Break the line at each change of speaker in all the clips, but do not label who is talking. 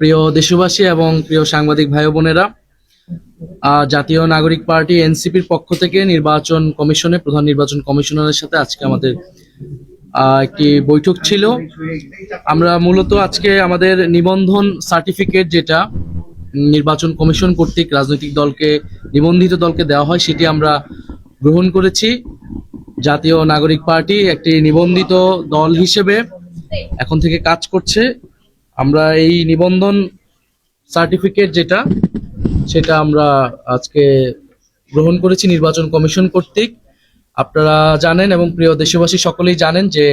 প্রিয় দেশবাসী এবং প্রিয় সাংবাদিক ভাই বোনেরা জাতীয় নাগরিক পার্টি এনসিপির পক্ষ থেকে নির্বাচন কমিশনে, প্রধান নির্বাচন কমিশনারের সাথে আজকে আমাদের একটি বৈঠক ছিল। আমরা মূলত আজকে আমাদের নিবন্ধন সার্টিফিকেট যেটা নির্বাচন কমিশন কর্তৃক রাজনৈতিক দলকে, নিবন্ধিত দলকে দেওয়া হয়, সেটি আমরা গ্রহণ করেছি। জাতীয় নাগরিক পার্টি একটি নিবন্ধিত দল হিসেবে এখন থেকে কাজ করছে। আমরা এই নিবন্ধন সার্টিফিকেট যেটা, সেটা আমরা আজকে গ্রহণ করেছি নির্বাচন কমিশন কর্তৃক। আপনারা জানেন এবং প্রিয় দেশবাসী সকলেই জানেন যে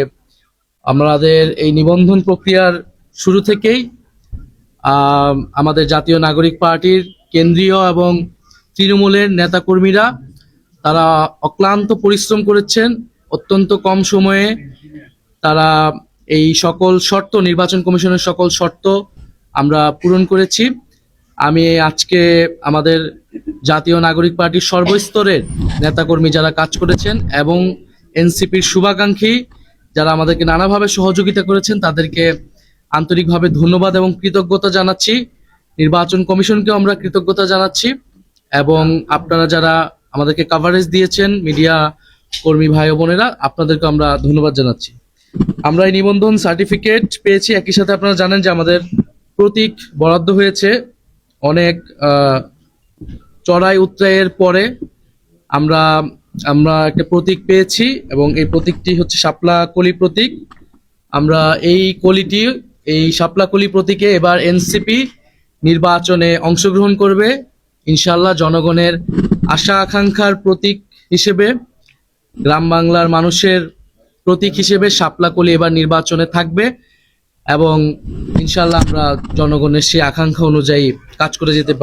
আমাদের এই নিবন্ধন প্রক্রিয়ার শুরু থেকেই আমাদের জাতীয় নাগরিক পার্টির কেন্দ্রীয় এবং তৃণমূলের নেতাকর্মীরা, তারা অক্লান্ত পরিশ্রম করেছেন। অত্যন্ত কম সময়ে তারা এই সকল শর্ত, নির্বাচন কমিশনের সকল শর্ত আমরা পূরণ করেছি। আমি আজকে আমাদের জাতীয় নাগরিক পার্টির সর্বস্তরের নেতাকর্মী যারা কাজ করেছেন এবং এনসিপির শুভাকাঙ্ক্ষী যারা আমাদেরকে নানাভাবে সহযোগিতা করেছেন, তাদেরকে আন্তরিকভাবে ধন্যবাদ এবং কৃতজ্ঞতা জানাচ্ছি। নির্বাচন কমিশনকেও আমরা কৃতজ্ঞতা জানাচ্ছি এবং আপনারা যারা আমাদেরকে কাভারেজ দিয়েছেন, মিডিয়া কর্মী ভাই বোনেরা আপনাদেরকে আমরা ধন্যবাদ জানাচ্ছি। আমরা এই নিবন্ধন সার্টিফিকেট পেয়েছি। একই সাথে আপনারা জানেন যে আমাদের প্রতীক বরাদ্দ হয়েছে। অনেক চড়াই উত্তরায়ের পরে আমরা আমরা একটা প্রতীক পেয়েছি এবং এই প্রতীকটি হচ্ছে শাপলা কলি প্রতীক। আমরা এই কলিটি, এই শাপলা কলি প্রতীকে এবার এনসিপি নির্বাচনে অংশগ্রহণ করবে। ইনশাল্লাহ জনগণের আশা আকাঙ্ক্ষার প্রতীক হিসেবে গ্রাম বাংলার মানুষের প্রতীক হিসেবে শাপলাকলি এবার নির্বাচনে থাকবে এবং ইনশাল্লাহ আমরা জনগণের সেই আকাঙ্ক্ষা অনুযায়ী কাজ করে যেতে